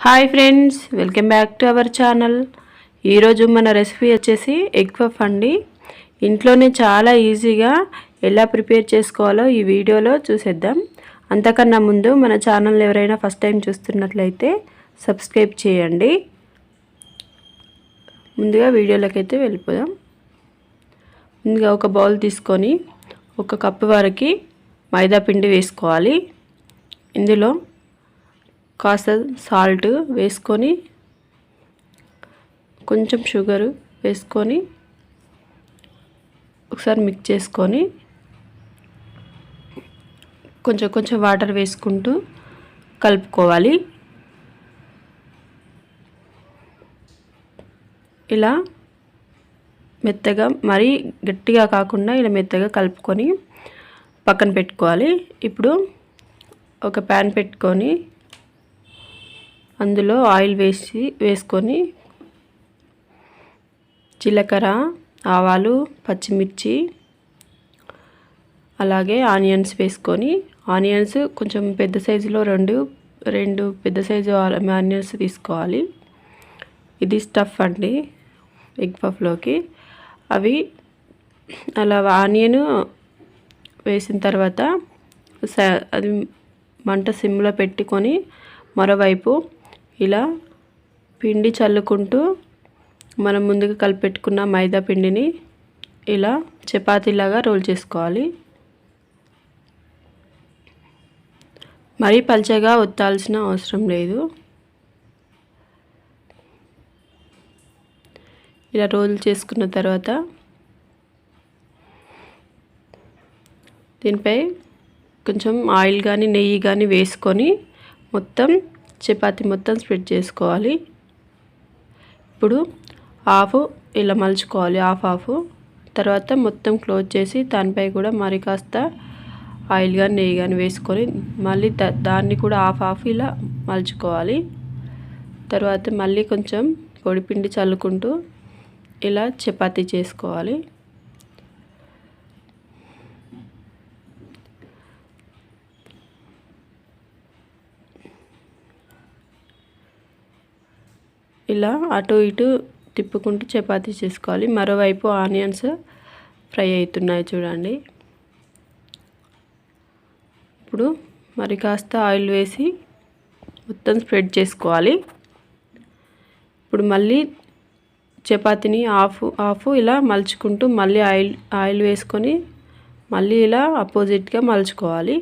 Hi friends welcome back to our channel ఈరోజు మన recipe వచ్చేసి ఎగ్ పఫ్ అండి. ఇంట్లోనే చాలా ఈజీగా ఎలా ప్రిపేర్ చేసుకోవాలో ఈ వీడియోలో చూసేద్దాం. అంతకన్నా ముందు మన ఛానల్ ఎవరైనా ఫస్ట్ టైం చూస్తున్నట్లయితే సబ్స్క్రైబ్ చేయండి. ముందుగా వీడియోలోకి అయితే వెళ్ళిపోదాం. ముందుగా ఒక బౌల్ తీసుకొని ఒక కప్పు వరకు మైదా పిండి వేసుకోవాలి. ఇందులో కాస్త సాల్ట్ వేసుకొని కొంచెం షుగరు వేసుకొని ఒకసారి మిక్స్ చేసుకొని కొంచెం కొంచెం వాటర్ వేసుకుంటూ కలుపుకోవాలి. ఇలా మెత్తగా మరీ గట్టిగా కాకుండా ఇలా మెత్తగా కలుపుకొని పక్కన పెట్టుకోవాలి. ఇప్పుడు ఒక ప్యాన్ పెట్టుకొని అందులో ఆయిల్ వేసి వేసుకొని జీలకర్ర ఆవాలు పచ్చిమిర్చి అలాగే ఆనియన్స్ వేసుకొని ఆనియన్స్ కొంచెం పెద్ద సైజులో రెండు రెండు పెద్ద సైజు ఆనియన్స్ తీసుకోవాలి. ఇది స్టఫ్ అండి ఎగ్ పఫ్లోకి. అవి అలా ఆనియన్ వేసిన తర్వాత అది మంట సిమ్లో పెట్టుకొని మరోవైపు ఇలా పిండి చల్లుకుంటూ మనం ముందుగా కలిపెట్టుకున్న మైదా పిండిని ఇలా చపాతీలాగా రోల్ చేసుకోవాలి. మరీ పల్చగా ఒత్తాల్సిన అవసరం లేదు. ఇలా రోల్ చేసుకున్న తర్వాత దీనిపై కొంచెం ఆయిల్ కానీ నెయ్యి కానీ వేసుకొని మొత్తం చపాతి మొత్తం స్ప్రెడ్ చేసుకోవాలి. ఇప్పుడు హాఫ్ ఇలా మలుచుకోవాలి హాఫ్ హాఫ్ తర్వాత మొత్తం క్లోజ్ చేసి దానిపై కూడా మరి కాస్త ఆయిల్ కానీ నెయ్యి కానీ వేసుకొని మళ్ళీ దాన్ని కూడా హాఫ్ హాఫ్ ఇలా మలుచుకోవాలి. తర్వాత మళ్ళీ కొంచెం పొడిపిండి చల్లుకుంటూ ఇలా చపాతీ చేసుకోవాలి. ఇలా అటు ఇటు తిప్పుకుంటూ చపాతీ చేసుకోవాలి. మరోవైపు ఆనియన్స్ ఫ్రై అవుతున్నాయి చూడండి. ఇప్పుడు మరి కాస్త ఆయిల్ వేసి మొత్తం స్ప్రెడ్ చేసుకోవాలి. ఇప్పుడు మళ్ళీ చపాతీని ఆఫ్ ఆఫ్ ఇలా మలుచుకుంటూ మళ్ళీ ఆయిల్ ఆయిల్ వేసుకొని మళ్ళీ ఇలా అపోజిట్గా మలుచుకోవాలి.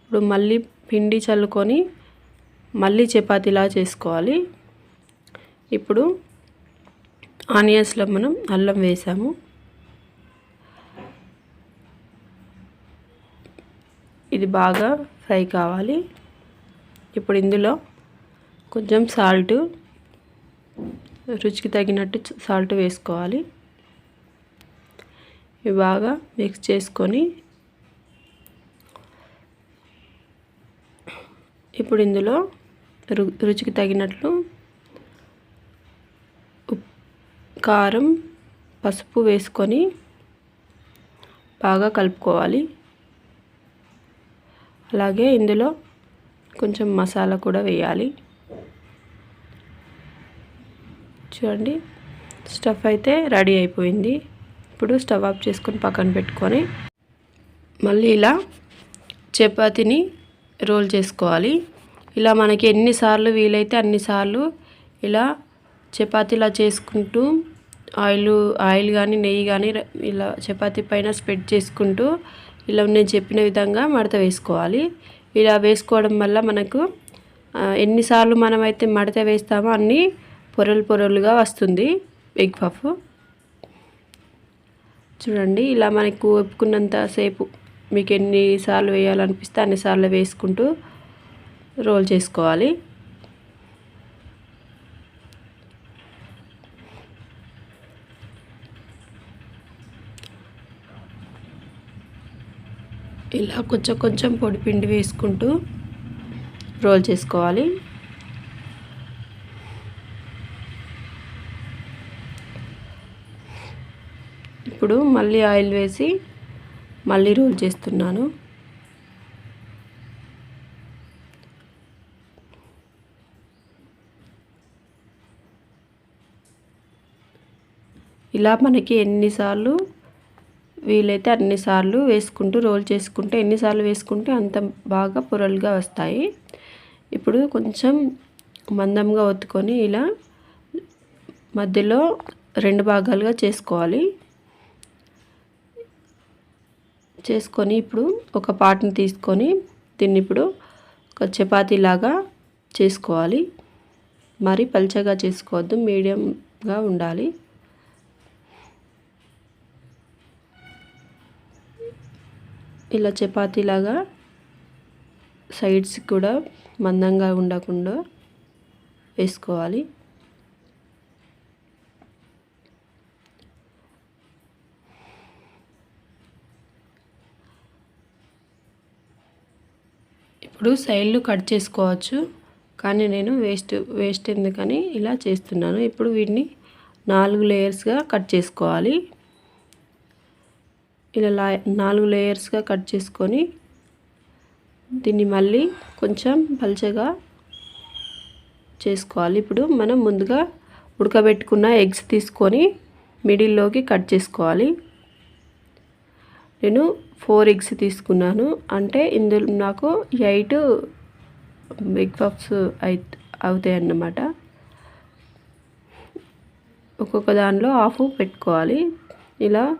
ఇప్పుడు మళ్ళీ పిండి చల్లుకొని మళ్ళీ చపాతీలా చేసుకోవాలి. ఇప్పుడు ఆనియన్స్లో మనం అల్లం వేసాము. ఇది బాగా ఫ్రై కావాలి. ఇప్పుడు ఇందులో కొంచెం సాల్ట్ రుచికి తగినట్టు సాల్ట్ వేసుకోవాలి. ఇవి బాగా మిక్స్ చేసుకొని ఇప్పుడు ఇందులో రు రుచికి తగినట్లు కారం పసుపు వేసుకొని బాగా కలుపుకోవాలి. అలాగే ఇందులో కొంచెం మసాలా కూడా వేయాలి. చూడండి స్టఫ్ అయితే రెడీ అయిపోయింది. ఇప్పుడు స్టవ్ ఆఫ్ చేసుకొని పక్కన పెట్టుకొని మళ్ళీ ఇలా చపాతీని రోల్ చేసుకోవాలి. ఇలా మనకి ఎన్నిసార్లు వీలైతే అన్నిసార్లు ఇలా చపాతీలా చేసుకుంటూ ఆయిల్ ఆయిల్ కానీ నెయ్యి కానీ ఇలా చపాతీ పైన స్ప్రెడ్ చేసుకుంటూ ఇలా నేను చెప్పిన విధంగా మడత వేసుకోవాలి. ఇలా వేసుకోవడం వల్ల మనకు ఎన్నిసార్లు మనమైతే మడత వేస్తామో అన్నీ పొరలు పొరలుగా వస్తుంది. Egg puff. చూడండి ఇలా మనకు ఒప్పుకున్నంత సేపు మీకు ఎన్నిసార్లు వేయాలనిపిస్తే అన్నిసార్లు వేసుకుంటూ రోల్ చేసుకోవాలి. ఇలా కొంచెం కొంచెం పొడి పిండి వేసుకుంటూ రోల్ చేసుకోవాలి. ఇప్పుడు మళ్ళీ ఆయిల్ వేసి మళ్ళీ రోల్ చేస్తున్నాను. ఇలా మనకి ఎన్నిసార్లు వీలైతే అన్నిసార్లు వేసుకుంటూ రోల్ చేసుకుంటే ఎన్నిసార్లు వేసుకుంటే అంత బాగా పొరలుగా వస్తాయి. ఇప్పుడు కొంచెం మందంగా ఒత్తుకొని ఇలా మధ్యలో రెండు భాగాలుగా చేసుకోవాలి. చేసుకొని ఇప్పుడు ఒక పాటను తీసుకొని దీన్ని ఇప్పుడు ఒక చపాతీలాగా చేసుకోవాలి. మరి పల్చగా చేసుకోవద్దు మీడియంగా ఉండాలి. ఇలా చపాతీలాగా సైడ్స్ కూడా మందంగా ఉండకుండా వేసుకోవాలి. ఇప్పుడు సైడ్లు కట్ చేసుకోవచ్చు. కానీ నేను వేస్ట్ వేస్ట్ ఎందుకని ఇలా చేస్తున్నాను. ఇప్పుడు వీటిని నాలుగు లేయర్స్గా కట్ చేసుకోవాలి. ఇలా నాలుగు లేయర్స్గా కట్ చేసుకొని దీన్ని మళ్ళీ కొంచెం పల్చగా చేసుకోవాలి. ఇప్పుడు మనం ముందుగా ఉడకబెట్టుకున్న ఎగ్స్ తీసుకొని మిడిల్లోకి కట్ చేసుకోవాలి. నేను ఫోర్ ఎగ్స్ తీసుకున్నాను. అంటే ఇందులో నాకు ఎయిట్ ఎగ్ పఫ్స్ అయి అవుతాయి అన్నమాట. ఒక్కొక్క దానిలో ఆఫ్ పెట్టుకోవాలి. ఇలా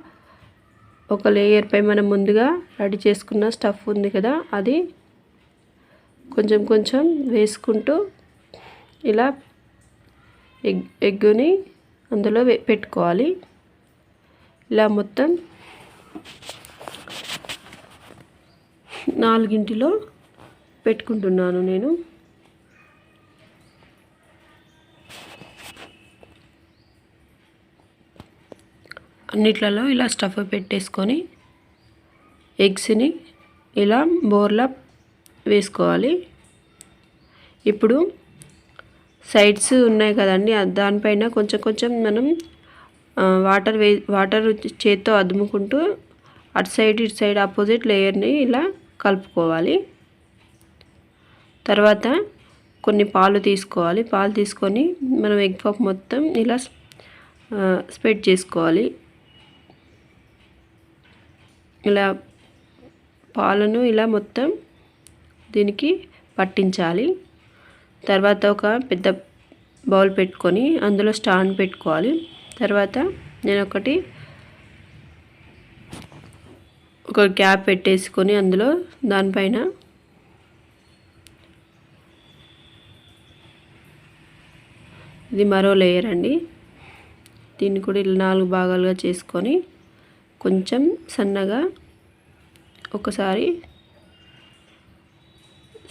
ఒక లేయర్పై మనం ముందుగా రెడీ చేసుకున్న స్టఫ్ ఉంది కదా అది కొంచెం కొంచెం వేసుకుంటూ ఇలా ఎగ్ ఎగ్గుని అందులో పెట్టుకోవాలి. ఇలా మొత్తం నాలుగింటిలో పెట్టుకుంటున్నాను నేను. అన్నిట్లలో ఇలా స్టఫ్ పెట్టేసుకొని ఎగ్స్ని ఇలా బోర్లా వేసుకోవాలి. ఇప్పుడు సైడ్స్ ఉన్నాయి కదండి దానిపైన కొంచెం కొంచెం మనం వాటర్ వే వాటర్ చేత్తో అదుముకుంటూ అటు సైడ్ ఇటు సైడ్ ఆపోజిట్ లేయర్ని ఇలా కలుపుకోవాలి. తర్వాత కొన్ని పాలు తీసుకోవాలి. పాలు తీసుకొని మనం ఎగ్ పఫ్ మొత్తం ఇలా స్ప్రెడ్ చేసుకోవాలి. ఇలా పాలను ఇలా మొత్తం దీనికి పట్టించాలి. తర్వాత ఒక పెద్ద బౌల్ పెట్టుకొని అందులో స్టాండ్ పెట్టుకోవాలి. తర్వాత నేను ఒకటి ఒక క్యాప్ పెట్టేసుకొని అందులో దానిపైన ఇది మరో లేయర్ అండి. దీన్ని కూడా ఇలా నాలుగు భాగాలుగా చేసుకొని కొంచెం సన్నగా ఒకసారి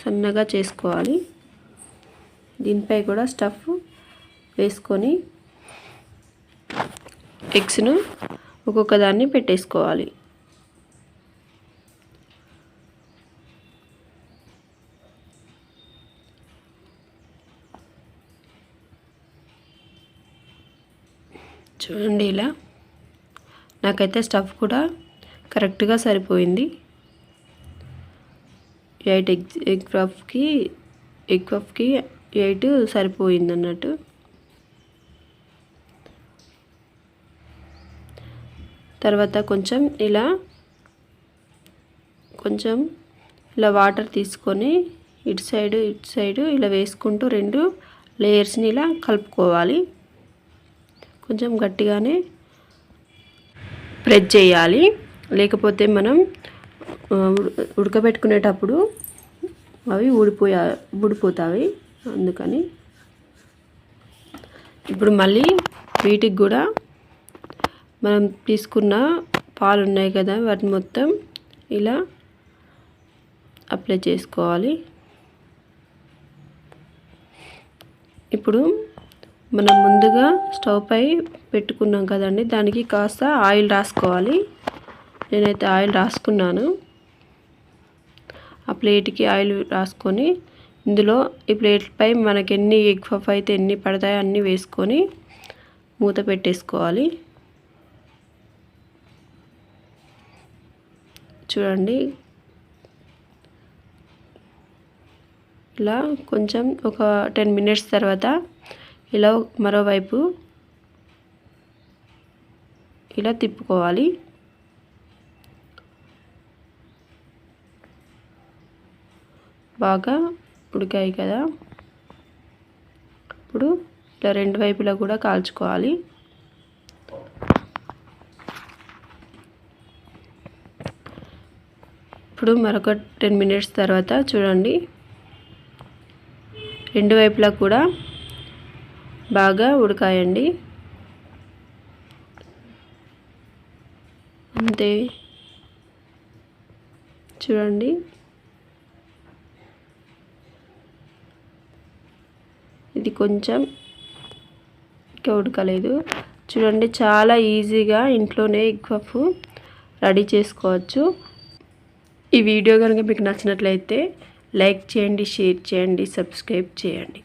సన్నగా చేసుకోవాలి. దీనిపై కూడా స్టఫ్ వేసుకొని ఎగ్స్ను ఒక్కొక్క దాన్ని పెట్టేసుకోవాలి. చూడండి ఇలా నాకైతే స్టఫ్ కూడా కరెక్ట్గా సరిపోయింది. ఎయిట్ ఎగ్ ఎగ్ పఫ్కి ఎగ్ పఫ్కి ఎయిట్ సరిపోయింది అన్నట్టు తర్వాత కొంచెం ఇలా కొంచెం ఇలా వాటర్ తీసుకొని ఇటు సైడు ఇటు సైడు ఇలా వేసుకుంటూ రెండు లేయర్స్ని ఇలా కలుపుకోవాలి. కొంచెం గట్టిగానే ప్రెస్ చేయాలి. లేకపోతే మనం ఉడకబెట్టుకునేటప్పుడు అవి ఊడిపోయా ఊడిపోతాయి. అందుకని ఇప్పుడు మళ్ళీ వీటికి కూడా మనం తీసుకున్న పాలు ఉన్నాయి కదా వాటిని మొత్తం ఇలా అప్లై చేసుకోవాలి. ఇప్పుడు మనం ముందుగా స్టవ్ పై పెట్టుకున్నాం కదండి. దానికి కాస్త ఆయిల్ రాసుకోవాలి. నేనైతే ఆయిల్ రాసుకున్నాను. ఆ ప్లేట్కి ఆయిల్ రాసుకొని ఇందులో ఈ ప్లేట్పై మనకి ఎన్ని ఎగ్ పఫ్ అయితే ఎన్ని పడతాయో అన్నీ వేసుకొని మూత పెట్టేసుకోవాలి. చూడండి. ఇలా కొంచెం ఒక టెన్ మినిట్స్ తర్వాత ఇలా మరోవైపు ఇలా తిప్పుకోవాలి. బాగా ఉడికాయి కదా. ఇప్పుడు ఇలా రెండు వైపులా కూడా కాల్చుకోవాలి. ఇప్పుడు మరొక టెన్ మినిట్స్ తర్వాత చూడండి. రెండు వైపులా కూడా బాగా ఉడకాయండి. అంతే. చూడండి. ఇది కొంచెం ఇంకా ఉడకలేదు. చూడండి చాలా ఈజీగా ఇంట్లోనే ఎగ్ పఫ్ రెడీ చేసుకోవచ్చు. ఈ వీడియో కనుక మీకు నచ్చినట్లయితే లైక్ చేయండి షేర్ చేయండి సబ్స్క్రైబ్ చేయండి.